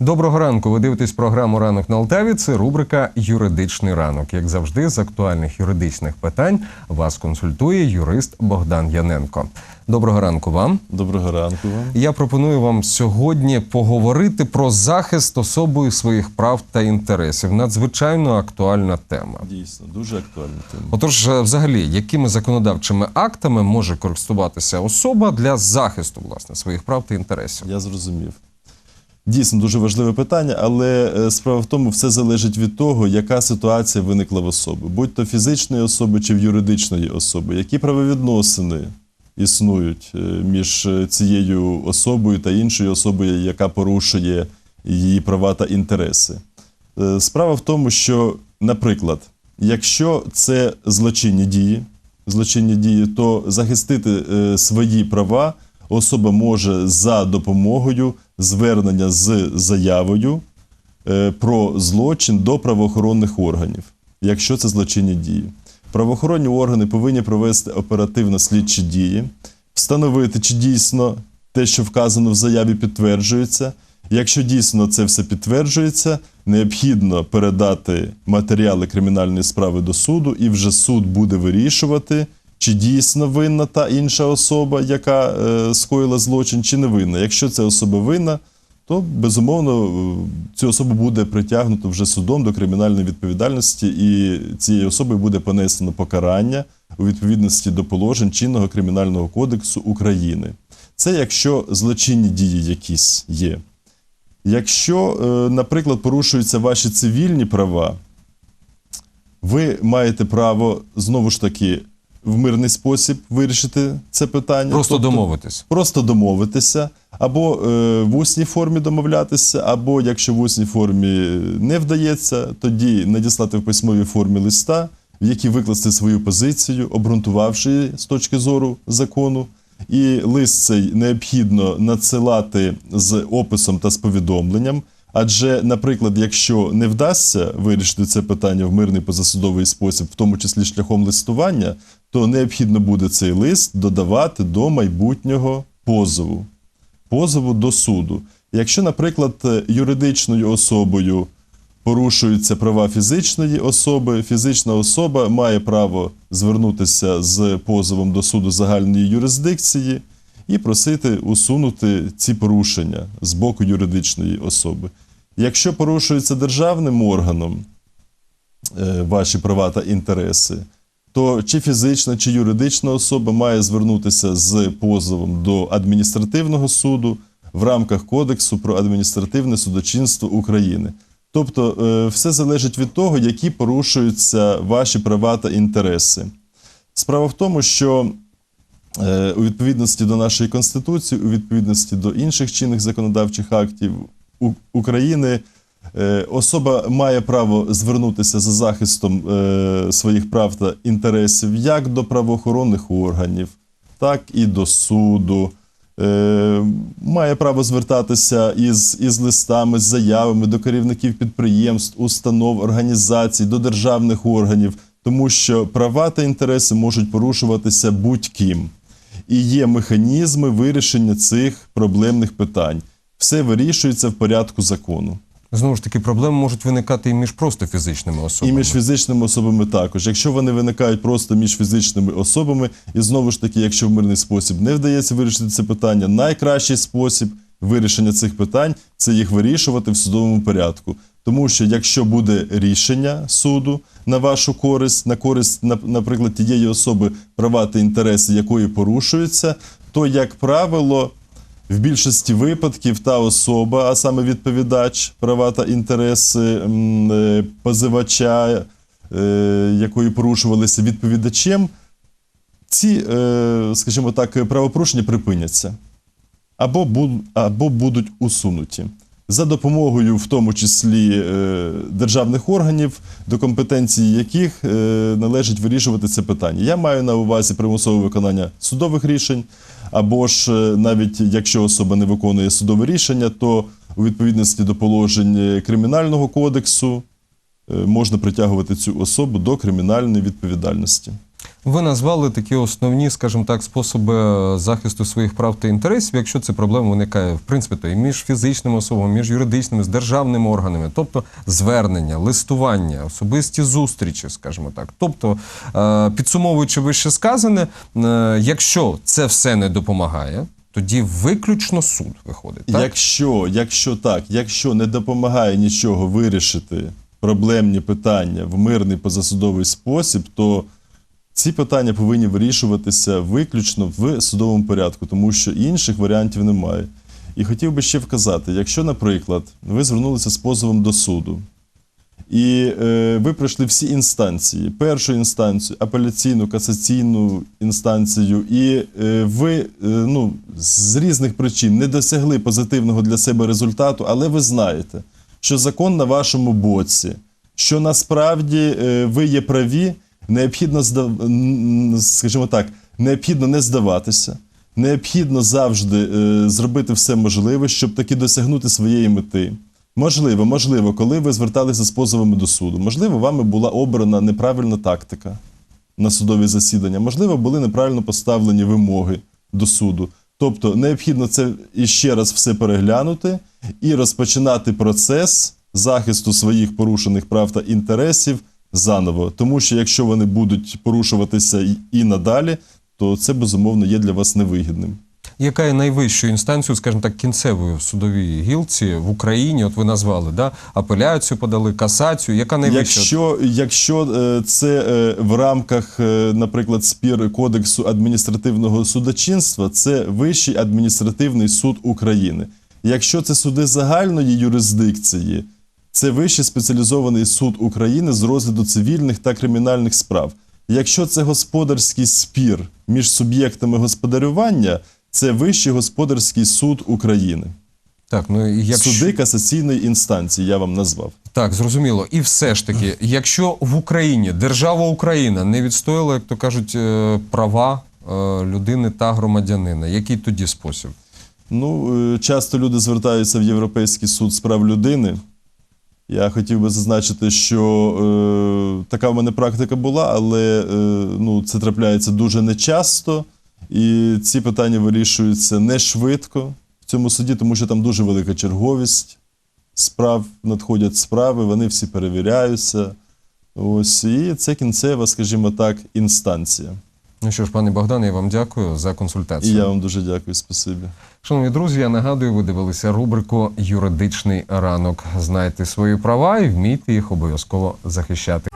Доброго ранку. Ви дивитесь програму Ранок на Алтаві. Це рубрика Юридичний ранок. Як завжди, з актуальних юридичних питань вас консультує юрист Богдан Яненко. Доброго ранку вам. Доброго ранку вам. Я пропоную вам сьогодні поговорити про захист особою своїх прав та інтересів. Надзвичайно актуальна тема. Дійсно, дуже актуальна тема. Отож, е, взагалі, якими законодавчими актами може користуватися особа для захисту власне своїх прав та інтересів? Я зрозумів. Дійсно, дуже важливе питання, але е, справа в тому, все залежить від того, яка ситуація виникла в особи, будь то фізичної особи чи в юридичної особи, які правовідносини існують е, між е, цією особою та іншою особою, яка порушує її права та інтереси. Справа в тому, що, наприклад, якщо це злочинні дії, злочинні дії, то захистити свої права особа може за допомогою звернення з заявою е, про злочин до правоохоронних органів, якщо це злочинні дії. Правоохоронні органи повинні провести оперативно-слідчі дії, встановити, чи дійсно те, що вказано в заяві, підтверджується. Якщо дійсно це все підтверджується, необхідно передати матеріали кримінальної справи до суду, і вже суд буде вирішувати, чи дійсно винна та інша особа, яка е, скоїла злочин, чи не винна. Якщо ця особа винна, то безумовно е, цю особу буде притягнуто вже судом до кримінальної відповідальності, і цієї особи буде понесено покарання у відповідності до положень чинного кримінального кодексу України. Це якщо злочинні дії якісь є. Якщо, е, наприклад, порушуються ваші цивільні права, ви маєте право знову ж таки в мирний спосіб вирішити це питання. Просто Тобто домовитись. Просто домовитися, або е, в усній формі домовлятися, або якщо в усній формі не вдається, тоді надіслати в письмовій формі листа, в якій викласти свою позицію, обґрунтувавши її з точки зору закону. І лист цей необхідно надсилати з описом та з повідомленням. Адже, наприклад, якщо не вдасться вирішити це питання в мирний позасудовий спосіб, в тому числі шляхом листування, то необхідно буде цей лист додавати до майбутнього позову, позову до суду. Якщо, наприклад, юридичною особою порушуються права фізичної особи, фізична особа має право звернутися з позовом до суду загальної юрисдикції і просити усунути ці порушення з боку юридичної особи. Якщо порушується державним органом е, ваші права та інтереси, то чи фізична, чи юридична особа має звернутися з позовом до адміністративного суду в рамках Кодексу про адміністративне судочинство України. Тобто, е, все залежить від того, які порушуються ваші права та інтереси. Справа в тому, що у відповідності до нашої Конституції, у відповідності до інших чинних законодавчих актів України, е, особа має право звернутися за захистом е, своїх прав та інтересів як до правоохоронних органів, так і до суду. Е, Має право звертатися із, із листами, з заявами до керівників підприємств, установ, організацій, до державних органів, тому що права та інтереси можуть порушуватися будь-ким. І є механізми вирішення цих проблемних питань. Все вирішується в порядку закону. Знову ж таки, проблеми можуть виникати і між просто фізичними особами. І між фізичними особами також. Якщо вони виникають просто між фізичними особами, і знову ж таки, якщо в мирний спосіб не вдається вирішити це питання, найкращий спосіб вирішення цих питань це їх вирішувати в судовому порядку. Тому що якщо буде рішення суду на вашу користь, на користь, на- наприклад, тієї особи, права та інтереси якої порушуються, то, як правило, в більшості випадків та особа, а саме відповідач права та інтереси е, позивача, е, якої порушувалися відповідачем, ці, е, скажімо так, правопорушення припиняться або будуть усунуті. За допомогою, в тому числі е, державних органів, до компетенції яких е, належить вирішувати це питання. Я маю на увазі примусове виконання судових рішень, або ж е, навіть якщо особа не виконує судове рішення, то у відповідності до положень кримінального кодексу можна притягувати цю особу до кримінальної відповідальності. Ви назвали такі основні, скажімо так, способи е, захисту своїх прав та інтересів, якщо це проблема виникає в принципі то і між фізичними особами, між юридичними, з державними органами, тобто звернення, листування, особисті зустрічі, скажімо так. Тобто, е, підсумовуючи вище сказане, е, якщо це все не допомагає, тоді виключно суд виходить. Так? Якщо, якщо так, якщо не допомагає нічого вирішити проблемні питання в мирний позасудовий спосіб, то ці питання повинні вирішуватися виключно в судовому порядку, тому що інших варіантів немає. І хотів би ще вказати: якщо, наприклад, ви звернулися з позовом до суду, і е, ви пройшли всі інстанції: першу інстанцію, апеляційну, касаційну інстанцію, і е, ви е, ну, з різних причин не досягли позитивного для себе результату, але ви знаєте, що закон на вашому боці, що насправді е, ви є праві, необхідно скажімо так, необхідно не здаватися. Необхідно завжди е, зробити все можливе, щоб таки досягнути своєї мети. Можливо, можливо, коли ви зверталися з позовами до суду, можливо, вами була обрана неправильна тактика на судові засідання, можливо, були неправильно поставлені вимоги до суду. Тобто необхідно це іще раз все переглянути і розпочинати процес захисту своїх порушених прав та інтересів заново. Тому що якщо вони будуть порушуватися і- надалі, то це безумовно є для вас невигідним. Яка є найвищою інстанцією, скажімо так, кінцевою в судовій гілці в Україні? От ви назвали, да? апеляцію подали, касацію. Яка найвища? Якщо, якщо е, це е, в рамках, е, наприклад, спір Кодексу адміністративного судочинства, це Вищий адміністративний суд України. Якщо це суди загальної юрисдикції, це Вищий спеціалізований суд України з розгляду цивільних та кримінальних справ. Якщо це господарський спір між суб'єктами господарювання, це Вищий господарський суд України. Так, ну якщо... Суди касаційної інстанції, я вам назвав. Так, зрозуміло. І все ж таки, якщо в Україні держава Україна не відстояла, як то кажуть, е, права е, людини та громадянина, який тоді спосіб? Ну, е, часто люди звертаються в Європейський суд з прав людини. Я хотів би зазначити, що е, така в мене практика була, але е, ну, це трапляється дуже нечасто, і ці питання вирішуються не швидко в цьому суді, тому що там дуже велика черговість справ, надходять справи, вони всі перевіряються. Ось, і це кінцева, скажімо так, інстанція. Ну що ж, пане Богдане, я вам дякую за І консультацію. я вам дуже дякую, спасибі. Шановні друзі, я нагадую, ви дивилися рубрику Юридичний ранок. Знайте свої права і вмійте їх обов'язково захищати.